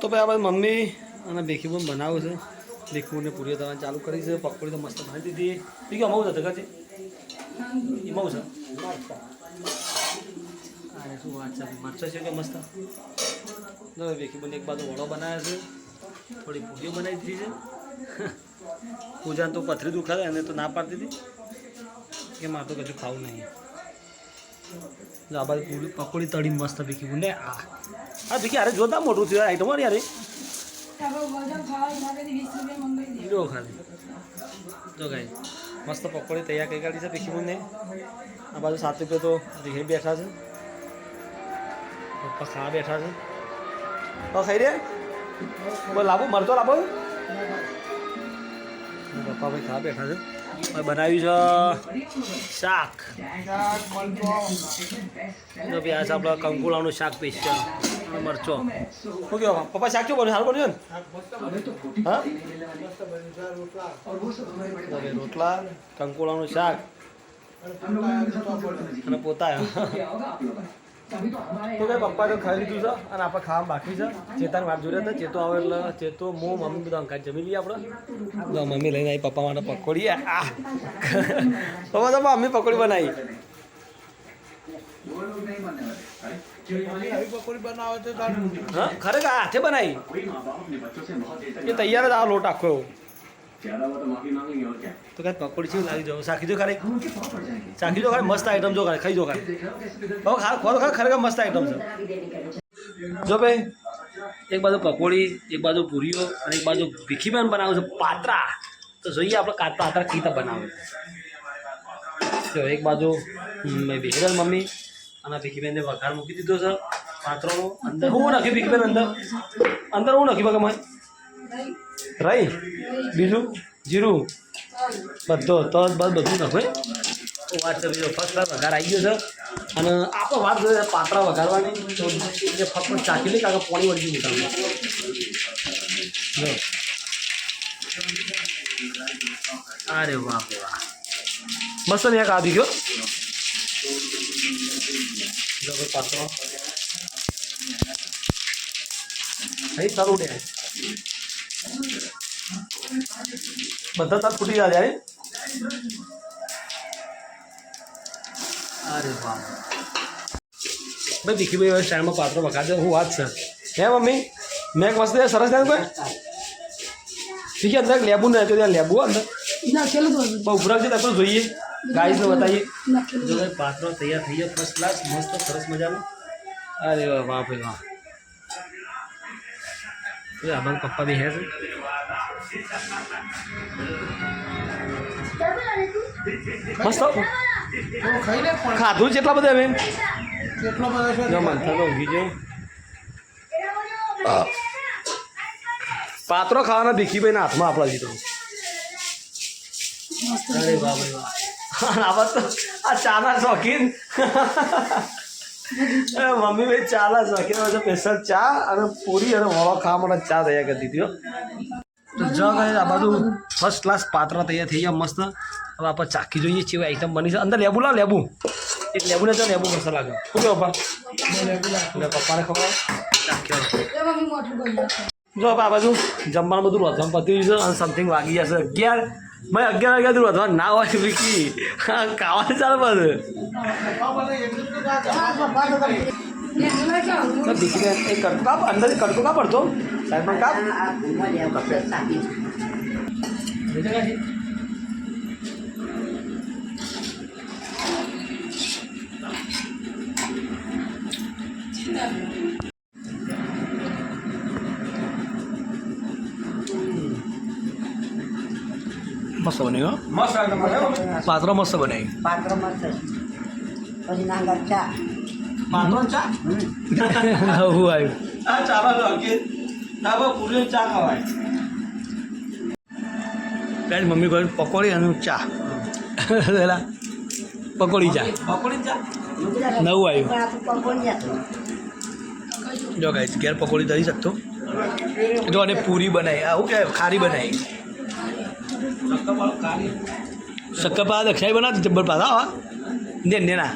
તો ભાઈ આપણે મમ્મી અને બેખી પણ બનાવું છે. ભીખુને પૂરી દવા ચાલુ કરી છે. પકોડી તો મસ્ત બનાવી દીધી. અમાવું છે ધગા છે એમાં છે? અરે, શું વાત છે? મરચો છે કે મસ્ત? જો ભીખી બંને એક બાજુ વડો બનાવ્યો છે. થોડી પૂરીઓ બનાવી દીધી છે. પૂજાને તો પથરી દુખાતા એને તો ના પાડતી હતી કે મારે તો કશું ખાવું નહીં. જો આ બાજુ પૂરી પકોડી તળી મસ્ત ભીખી બુને આ આ ભીખી અરે જોતા મોટું થયું આઈટમ યાર યાર હીરો ખાલી જો ગાઈ મસ્ત પકોડી તૈયાર કરી કાઢી છે ભીખી બુને આ બાજુ સાત રૂપિયા તો રીહે બેઠા છે પપ્પા ખાવા બેઠા છે તો ખાઈ રે બોલ લાવો મરતો લાવો પપ્પા ભાઈ ખાવા બેઠા છે હવે બનાવ્યું છે શાક. જો ભાઈ આ આપણા કંકુલાનું શાક પીસ છે મરચો. શું કહો પપ્પા, શાક શું બન્યું? સારું બન્યું ને? હા? રોટલા કંકુલાનું શાક. અને પોતા તો પપ્પા તો ખાઈ લીધું છે અને આપણે ખાવા બાકી છે. ચેતાની વાત જોડે હતા. ચેતો આવે એટલે ચેતો હું મમ્મી બધા અંકા જમી લઈએ આપણે. જો મમ્મી લઈને આવી પપ્પા માટે પકોડી. આ. પપ્પા તો મમ્મી પકોડી બનાવી. ખરેખર હાથે બનાવી. એ તૈયાર જ આ લોટ આખો એવો. તો કાંઈ પકોડી છે શાકી જો ખાલી શાકી જો ખાલી મસ્ત આઈટમ જો ખાલી ખાઈ જો ખાલી હવે ખા ખોરો ખા ખરેખર મસ્ત આઈટમ છે જો ભાઈ એક બાજુ પકોડી એક બાજુ પૂરીઓ અને એક બાજુ ભીખીબેન બનાવે છે પાત્રા તો જોઈએ આપણે કા પાત્રા કઈ રીતે બનાવે જો એક બાજુ મેં ભીખીબેન મમ્મી અને ભીખીબેનને વઘાર મૂકી દીધો છે પાત્રોનો અંદર હું નાખ્યું ભીખીબેન અંદર અંદર હું નાખ્યું બગા રહી બીજું? જીરું? બધો, તો બસ બધું નાખો વાત છે બીજો ફર્સ્ટ ક્લાસ વઘાર આવી ગયો છે. અને આપણે વાત જોઈએ પાત્રા વઘારવાની. તો જે ફક્ત ચાખી લઈ કારણ કે પાણી વળી ગયું મોટામાં અરે વાહ વાહ. મસ્ત એક આવી ગયો. પાત્રો અહીં સારું ઉડે બધા તાર ફૂટી જાય જાય અરે વાહ ભાઈ દીખી ભાઈ સ્ટાઇલમાં પાત્રો વખાડે હું વાત છે હે મમ્મી મેં એક વસ્તુ સરસ નાખ્યું કોઈ ઠીક છે અંદર એક લેબુ નાખ્યો ત્યાં લેબુ હો અંદર બહુ ઉભરાક છે આપણે જોઈએ ગાઈસને બતાવીએ જો ભાઈ પાત્રો તૈયાર થઈ ગયા ફર્સ્ટ ક્લાસ મસ્ત સરસ મજાનો અરે વાહ વાહ ભાઈ વાહ એ અમારા પપ્પા બી હે છે મસ્ત ખાધું છે એટલા બધા હવે જો મંથાનો ઊંઘી જાઉં. પાત્રો ખાવાના ભીખીભાઈના હાથમાં આપણા જીતો આ ચાના શોખીન. મમ્મી ભાઈ ચાના શોખીન હોય સ્પેશિયલ ચા અને પૂરી અને વળો ખાવા માટે ચા તૈયાર કરી દીધી તો જો આ બાજુ ફર્સ્ટ ક્લાસ પાત્ર તૈયાર થઈ ગયા મસ્ત. હવે આપણે ચાખી જોઈએ છીએ આઈટમ બની છે. અંદર લેબુ લા લેબુ. એક લેબુ ને તો લેબુ મસ્ત લાગે. શું કહો, પપ્પા? પપ્પાને ખબર? જો આ બાજુ જમવાનું બધું રોધવાનું પતી છે અને સમથિંગ વાગી જશે. અગિયાર ભાઈ અગિયાર વાગ્યા દૂર રોધવાનું ના હોય વિકી. હા ખાવાનું ચાલે તો દીકરી એક કડકો કાપ અંદર કડકો કાપ પડતો સાહેબ કાપ. મસ્ત બન્યું મસ્ત પાત્ર મસ્ત બનાવી પાત્ર મસ્ત પછી નાંગર ચા. પાત્રો ચા? હું આવ્યું. આ ચામાં તો અંકિત ના પૂરી ચા ખવાય. ત્યારે મમ્મી કહ્યું પકોડી અને ચા. પેલા પકોડી ચા. પકોડી ચા? નવું આવ્યું. જો ગાઈસ ઘેર પકોડી ધરી શકતો. જો અને પૂરી બનાવી આવું કે ખારી બનાવી શક્કરપા દક્ષાઈ બનાવી જબ્બર પાછા, હા. ને ને, ના.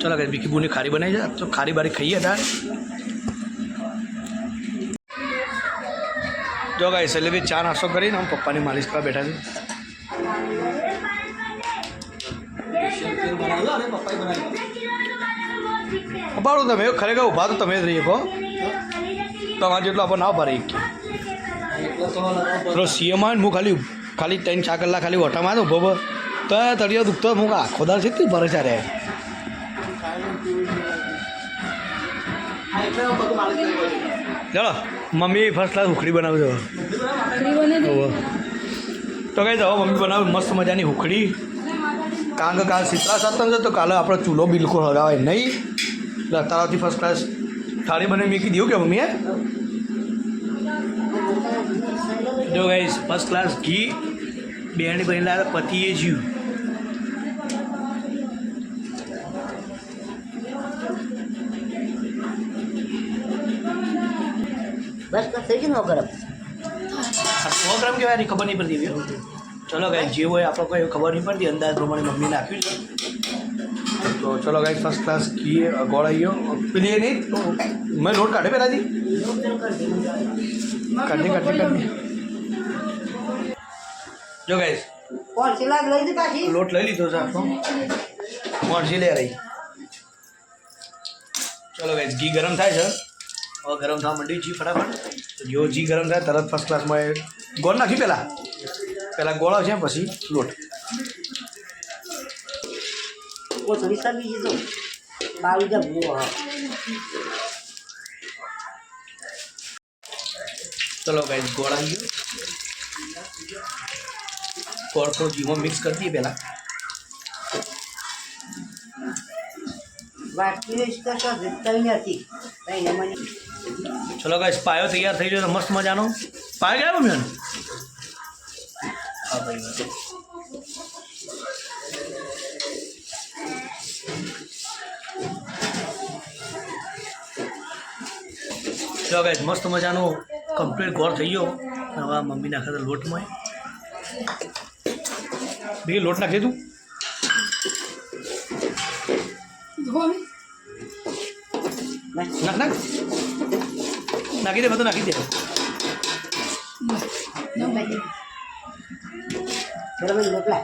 ચલો, કઈ બીકી બુની ખારી બનાવી છે. તો ખારી બારી ખાઈએ હતા જો ગાઈ સલેબી ચા નાસ્તો કરીને હું પપ્પાની માલિશ કરવા બેઠા છું. અપાડો તમે, ખરેખર ઊભા તો તમે જ રહી શકો તમારે જેટલો આપણે ના એટલો લગભગ પેલો સીએમ હું ખાલી ખાલી ત્રણ ચાર કલાક ખાલી આવ્યો ઊભો ઊભો. તો તળિયો દુખતો હું આખો દાળ છે ભરે છે રે આ એટલે હું બધું માલિક કરી પડ્યું. ચલો, મમ્મી ફર્સ્ટ ક્લાસ ઉખડી બનાવજો. તો કઈ જાઓ, મમ્મી બનાવે, મસ્ત મજાની ઉખડી. કારણ કે કાલ શીતળા સાતમ છે, તો કાલે આપણો ચૂલો બિલકુલ હરાવાય નહીં. એટલે અત્યારથી ફર્સ્ટ ક્લાસ થાળી બને મેં કીધું, કે મમ્મીએ? જો ગાઈસ ફર્સ્ટ ક્લાસ ઘી બેન બનેલા પતિએ જીવ બસ થઈ ગયું ગરમ સો ગ્રામ કહેવાય ખબર નહીં પડતી. ચલો ગાઈ જે હોય આપણો કોઈ ખબર નહીં પડતી અંદાજ પ્રમાણે મમ્મી નાખ્યું છે. તો ચલો ગાઈ ફર્સ્ટ ક્લાસ ઘી ગોળ ગયો પેલી નહીં મેં લોટ કાઢે પહેલાંથી કાઢી કાઢી કાઢી. જો ગાઈસ કોણ સિલાક લઈ દે પાછી? લોટ લઈ લીધો છે મોણસી લે રહી? ચલો ગાઈસ ઘી ગરમ થાય છે. હવે ગરમ થવા માંડ્યું જી ફટાફટ. તો જો ઘી ગરમ થાય તરત ફર્સ્ટ ક્લાસમાં એ ગોળ નાખી પહેલાં પહેલાં ગોળો છે પછી લોટ. કોથળી સબી દીધું બાવી જવું હા. ચલો ગાઈસ ગોળા ગયો. ગોળ તો ઘીમાં મિક્સ કરી દઈએ પહેલાં. ચલો ગાઈસ પાયો તૈયાર થઈ ગયો મસ્ત મજાનો. પાયો ગયા મમ્મી હા ભાઈ. ચલો ગાઈસ મસ્ત મજાનો કમ્પ્લીટ ગોળ થઈ ગયો. હવે મમ્મીના મમ્મી નાખે તો લોટમાં. બીજી લોટ નાખી તું નાખ નાખ નાખી દે બધું નાખી દે બરાબર રોટલા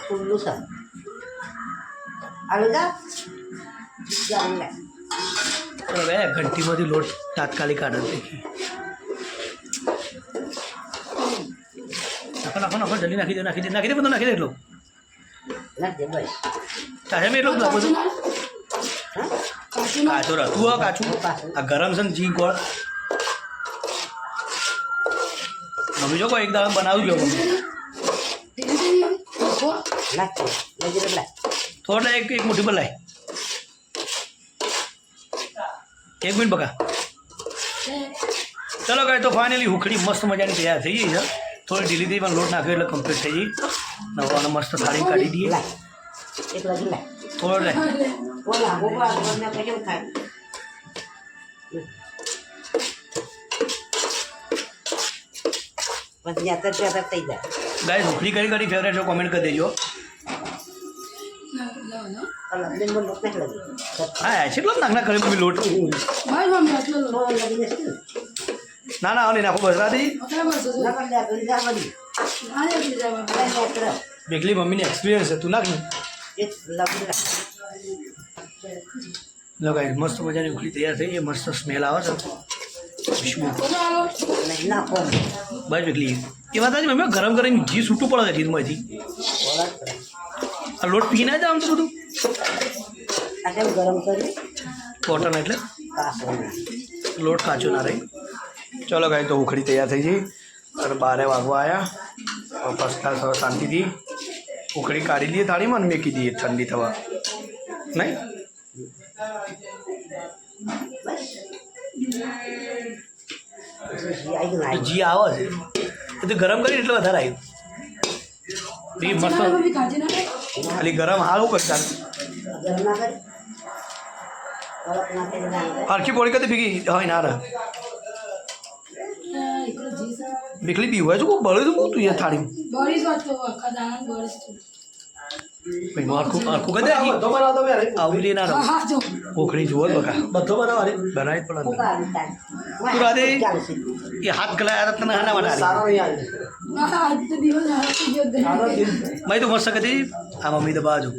ખુલ્લું છે આલુ જા જાણ લે તો હવે ઘંટીમાંથી લોટ તાત્કાલિક કાઢો દેખી નાખો નાખો નાખો જલ્દી નાખી દે નાખી દે નાખી દે બધું નાખી દે એટલું. તારે મેં એટલું બધું કાચો છું. કાચું કાચું. આ ગરમ છે ને જી ગોળ મમ્મી જો કોઈ એક દાડો બનાવી ગયો મમ્મી થોડા એક એક મુઠ્ઠી બલાય એક મિનિટ બકા. ચલો કઈ તો ફાઇનલી હુખડી મસ્ત મજાની તૈયાર થઈ ગઈ છે. થોડી ઢીલી થઈ પણ લોટ નાખ્યો એટલે કમ્પ્લીટ થઈ ગઈ. નવાનો મસ્ત થાળી કાઢી દઈએ. થોડો જાય. ગાય હુખડી કરી કરી ફેવરેટ છે કોમેન્ટ કરી દેજો. હા દિન લોટ નાખના કરી લોટ તો લગી જશે ને ના ના આવની નાખો બસ. રાતી ના પણ લે કરી જા બધી લઈ યાતર બેકલી મમ્મીને એક્સપિરિયન્સ છે. તું નાખ ને. એક લો ગાય મસ્ત મજાની ઉખલી તૈયાર થઈ. એ મસ્ત સ્મેલ આવે છે. બસ બેકલી એ વાત આજે મમ્મી ગરમ કરીને ઘી છૂટું પડે છે ઘીમાંથી. આ લોટ પી ના તો બધું. ગરમ કરી કોટન એટલે? લોટ કાચો ના રહે. ચલો ગાય તો ઉખડી તૈયાર થઈ ગઈ અને બારે વાગવા આવ્યા ફર્સ્ટ ક્લાસ હવે શાંતિથી ઉખડી કાઢી દઈએ થાળીમાં અને મેકી દઈએ ઠંડી થવા. નહીં? આવી જી આવે છે. એ તો ગરમ કરીને એટલે વધારે આવ્યું બી મસ્ત. ખાલી ગરમ હારું કરતા કરી કરી. હરખી પોળી કદી ભીગી. હોય ના રહે. બીકલી બી હોય છે કોઈ? બળે તો તું યાર થાળી. ભાઈ મારખું મારખું કદે બધો બનાવો તમે યાર. આવલી ના રહો હા જો. ઓખડી જુઓ જ બકા. બધો બરાબર અરે. બનાવી જ પડે આવી. તું રાધે? એ હાથ ગલાયા હતા તને હાના માટે સારો નહીં આવે. આજ તો દિવસ હાથી જો સારો દિન. મેં તો મસ્ત કદી આ મમ્મી તો બાજુ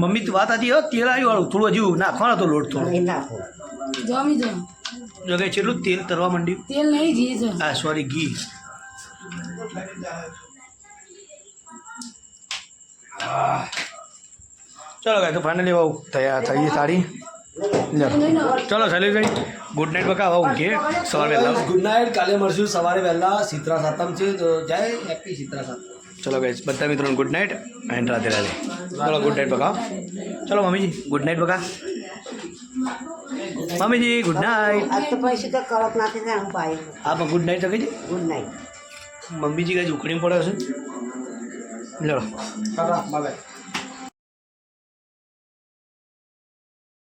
મમ્મી તો વાત હતી હો તેલ આવ્યું વાળું. થોડું હજુ નાખવાનો હતો લોટ થોડો. નાખો. જમી જો જો કે છેલ્લું તેલ તરવા માંડ્યું? તેલ નહીં ઘી છે. આ સોરી ઘી. ચલો ગાય તો ફાઇનલી હવે તૈયાર થઈ ગઈ સારી ચલો ચલો શૈલેષભાઈ ગુડ નાઇટ બકા હવે ઊંઘીએ સવારે વહેલા ગુડ નાઇટ કાલે મળશું સવારે વહેલા. સિત્રા સાતમ છે તો જય હેપી સિત્રા સાતમ. ચલો ગાઈસ બધા મિત્રોને good night and Radhe Radhe. ચલો ગુડ નાઇટ બકા. ચલો મમ્મીજી ગુડ નાઇટ બકા. મમ્મીજી ગુડ નાઇટ આજ તો પૈસે તો કડક નાખી દે હું પાઈ હા પણ ગુડ નાઇટ કહીજી ગુડ નાઇટ મમ્મીજી કઈ ઉકળી પડે છે લડો બાય